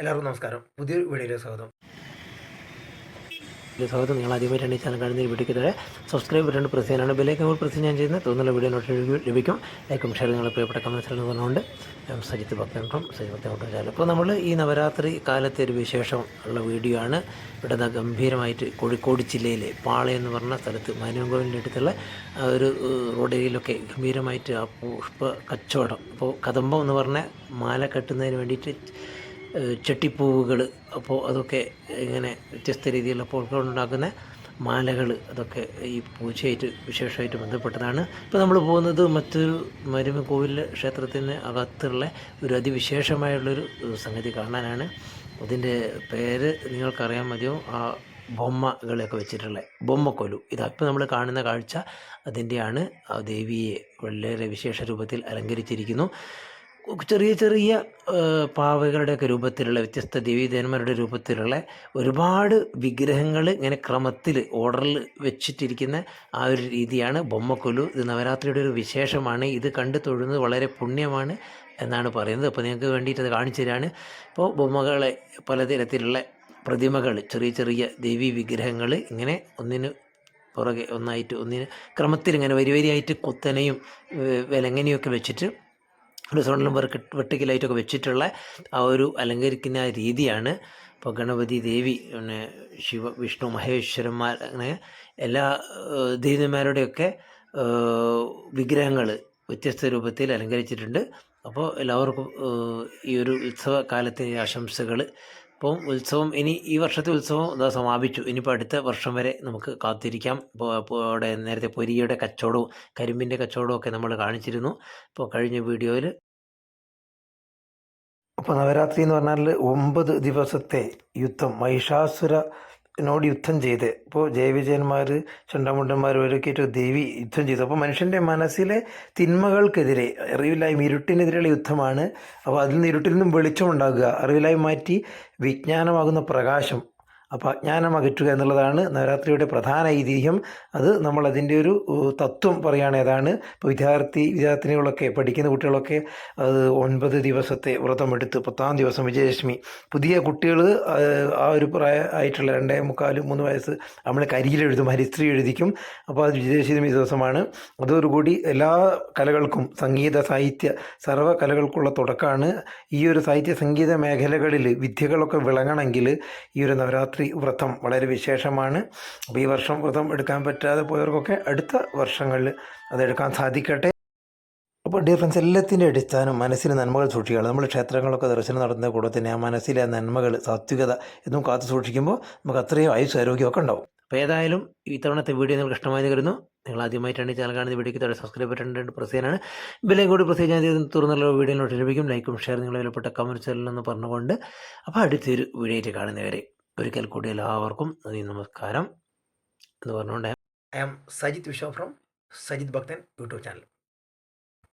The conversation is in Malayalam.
എല്ലാവർക്കും നമസ്കാരം. പുതിയൊരു വീഡിയോയിലേക്ക് സ്വാഗതം. സ്വാഗതം. നിങ്ങൾ ആദ്യമായിട്ടാണ് ഈ ചാനൽ കാണുന്ന വീഡിയോയ്ക്ക് താഴെ സബ്സ്ക്രൈബ് ബട്ടൺ പ്രസ് ചെയ്യാനാണ് ബെല്ലേക്ക് നമ്മൾ പ്രസ് ഞാൻ ചെയ്യുന്നത്. തോന്നുന്ന വീഡിയോ നോട്ടിഫിക്കേഷൻ ലഭിക്കും. ലൈക്കും ഷെയർ നിങ്ങൾ പ്രിയപ്പെട്ട കമൻസിൽ പറഞ്ഞുകൊണ്ട് ഞാൻ സജിത്ത് ഭക്തൻകം സജിത് ഭക്തൻ ചാനൽ അപ്പോൾ നമ്മൾ ഈ നവരാത്രി കാലത്തെ ഒരു വിശേഷം ഉള്ള വീഡിയോ ആണ്. ഇവിടെ ഗംഭീരമായിട്ട് കോഴിക്കോട് ജില്ലയിലെ പാള എന്ന് പറഞ്ഞ സ്ഥലത്ത് മാനുവൻകോവിലിന്റെ അടുത്തുള്ള ഒരു റോഡ് ഏരിയയിലൊക്കെ ഗംഭീരമായിട്ട് ആ പുഷ്പ കച്ചവടം. അപ്പോൾ കദമ്പം എന്ന് പറഞ്ഞ മാല കെട്ടുന്നതിന് വേണ്ടിയിട്ട് ചെട്ടിപ്പൂവുകൾ അപ്പോൾ അതൊക്കെ ഇങ്ങനെ വ്യത്യസ്ത രീതിയിലുള്ള പൂക്കൾ ഉണ്ടാക്കുന്ന മാലകൾ അതൊക്കെ ഈ പൂജയായിട്ട് വിശേഷമായിട്ട് ബന്ധപ്പെട്ടതാണ്. ഇപ്പോൾ നമ്മൾ പോകുന്നത് മറ്റൊരു മരുമ കോവിൽ ക്ഷേത്രത്തിന് അകത്തുള്ള ഒരു അതിവിശേഷമായുള്ളൊരു സംഗതി കാണാനാണ്. അതിന്റെ പേര് നിങ്ങൾക്കറിയാൻ മതിയോ? ആ ബൊമ്മകളെയൊക്കെ വെച്ചിട്ടുള്ള ബൊമ്മക്കൊലു. ഇതപ്പോൾ നമ്മൾ കാണുന്ന കാഴ്ച അതിന്റെയാണ് ആ ദേവിയെ വളരെ വിശേഷ രൂപത്തിൽ അലങ്കരിച്ചിരിക്കുന്നു. ചെറിയ ചെറിയ പാവകളുടെയൊക്കെ രൂപത്തിലുള്ള വ്യത്യസ്ത ദേവീദേവന്മാരുടെ രൂപത്തിലുള്ള ഒരുപാട് വിഗ്രഹങ്ങൾ ഇങ്ങനെ ക്രമത്തിൽ ഓർഡറിൽ വെച്ചിട്ടിരിക്കുന്ന ആ ഒരു രീതിയാണ് ബൊമ്മക്കൊലു. ഇത് നവരാത്രിയുടെ ഒരു വിശേഷമാണ്. ഇത് കണ്ടു തൊഴുന്നത് വളരെ പുണ്യമാണ് എന്നാണ് പറയുന്നത്. അപ്പോൾ നിങ്ങൾക്ക് വേണ്ടിയിട്ട് അത് കാണിച്ചു തരാണ്. ഇപ്പോൾ ബൊമ്മകളെ പലതരത്തിലുള്ള പ്രതിമകൾ ചെറിയ ചെറിയ ദേവീ വിഗ്രഹങ്ങൾ ഇങ്ങനെ ഒന്നിന് പുറകെ ഒന്നായിട്ട് ഒന്നിന് ക്രമത്തിൽ ഇങ്ങനെ വരി വരിയായിട്ട് കുത്തനെയും വിലങ്ങനെയും വിലങ്ങനെയൊക്കെ വെച്ചിട്ട് ഹൊറിസോണ്ടലും വെർട്ടിക്കലായിട്ടൊക്കെ വെച്ചിട്ടുള്ള ആ ഒരു അലങ്കരിക്കുന്ന രീതിയാണ് ഇപ്പോൾ ഗണപതി ദേവി പിന്നെ ശിവ വിഷ്ണു മഹേശ്വരന്മാർ അങ്ങനെ എല്ലാ ദേവിമാരുടെയൊക്കെ വിഗ്രഹങ്ങൾ വ്യത്യസ്ത രൂപത്തിൽ അലങ്കരിച്ചിട്ടുണ്ട്. അപ്പോൾ എല്ലാവർക്കും ഈ ഒരു ഉത്സവ കാലത്തെ ആശംസകൾ അപ്പോൾ ഉത്സവം ഇനി ഈ വർഷത്തെ ഉത്സവം ഇതാ സമാപിച്ചു. ഇനിയിപ്പോൾ അടുത്ത വർഷം വരെ നമുക്ക് കാത്തിരിക്കാം. ഇപ്പോൾ അപ്പോൾ അവിടെ നേരത്തെ പൊരിയുടെ കച്ചവടവും കരിമ്പിന്റെ കച്ചവടവും ഒക്കെ നമ്മൾ കാണിച്ചിരുന്നു. ഇപ്പോൾ കഴിഞ്ഞ വീഡിയോയിൽ അപ്പോൾ നവരാത്രി എന്ന് പറഞ്ഞാൽ ഒമ്പത് ദിവസത്തെ യുദ്ധം മഹിഷാസുരനോട് യുദ്ധം ചെയ്ത്. ഇപ്പോൾ ജയവിജയന്മാർ ചുണ്ടമുണ്ടന്മാർ ഒരുക്കിയിട്ട് ദേവി യുദ്ധം ചെയ്തു. അപ്പോൾ മനുഷ്യന്റെ മനസ്സിലെ തിന്മകൾക്കെതിരെ അറിവില്ലായ്മ ഇരുട്ടിനെതിരെയുള്ള യുദ്ധമാണ്. അപ്പോൾ അതിൽ നിന്ന് ഇരുട്ടിൽ നിന്നും വെളിച്ചമുണ്ടാകുക. അറിവില്ലായ്മ മാറ്റി വിജ്ഞാനമാകുന്ന പ്രകാശം. അപ്പോൾ അജ്ഞാനം അകറ്റുക എന്നുള്ളതാണ് നവരാത്രിയുടെ പ്രധാന ഐതിഹ്യം. അത് നമ്മൾ അതിന്റെ ഒരു തത്വം പറയുകയാണ് ഏതാണ്. ഇപ്പോൾ വിദ്യാർത്ഥി വിദ്യാർത്ഥിനികളൊക്കെ പഠിക്കുന്ന കുട്ടികളൊക്കെ അത് ഒൻപത് ദിവസത്തെ വ്രതമെടുത്ത് പത്താം ദിവസം വിജയദശമി. പുതിയ കുട്ടികൾ ആ ഒരു പ്രായ ആയിട്ടുള്ള രണ്ടേ മുക്കാൽ മൂന്ന് വയസ്സ് നമ്മൾ കരിയിലെഴുതും ഹരിസ്ത്രീ എഴുതിക്കും. അപ്പോൾ അത് വിജയദശമി ദിവസമാണ്. അതോടുകൂടി എല്ലാ കലകൾക്കും സംഗീത സാഹിത്യ സർവ കലകൾക്കുള്ള തുടക്കമാണ് ഈ ഒരു സാഹിത്യ സംഗീത മേഖലകളിൽ വിദ്യകളൊക്കെ വിളങ്ങണമെങ്കിൽ ഈ ഒരു നവരാത്രി വ്രതം വളരെ വിശേഷമാണ്. അപ്പോൾ ഈ വർഷം വ്രതം എടുക്കാൻ പറ്റാതെ പോയവർക്കൊക്കെ അടുത്ത വർഷങ്ങളിൽ അതെടുക്കാൻ സാധിക്കട്ടെ. അപ്പോൾ ഡിയർ ഫ്രണ്ട്സ് എല്ലാത്തിന്റെ അടിസ്ഥാനം മനസ്സിന് നന്മകൾ സൂക്ഷിക്കുക. നമ്മൾ ക്ഷേത്രങ്ങളൊക്കെ ദർശനം നടത്തുന്ന കൂടെ തന്നെ ആ മനസ്സിലെ നന്മകൾ സാത്വികത എന്നും കാത്തു സൂക്ഷിക്കുമ്പോൾ നമുക്ക് അത്രയും ആയുസ് ആരോഗ്യമൊക്കെ ഉണ്ടാവും. അപ്പോൾ ഏതായാലും ഇത്തവണത്തെ വീഡിയോ നിങ്ങൾക്ക് ഇഷ്ടമായി കരുതുന്നു. നിങ്ങൾ ആദ്യമായിട്ടാണ് ഈ ചാനൽ കാണുന്ന വീഡിയോക്ക് താഴെ സബ്സ്ക്രൈബ് ബട്ടൺ പ്രസ് ചെയ്യാനാണ് ബില്ലേ കൂടി പ്രസ് ചെയ്യാൻ തുറന്നുള്ള വീഡിയോ നോട്ടിഫിക്കും ലൈക്കും ഷെയർ നിങ്ങളെ വിലപ്പെട്ട കമന്റ്സ് എന്ന് പറഞ്ഞുകൊണ്ട്. അപ്പോൾ അടുത്തൊരു വീഡിയോയിട്ട് കാണുന്നവരെ. ഒരിക്കൽ കൂടി എല്ലാവർക്കും നന്ദി നമസ്കാരം എന്ന് പറഞ്ഞുകൊണ്ട് I am Sajith Viswa from Sajith Bhakthan YouTube channel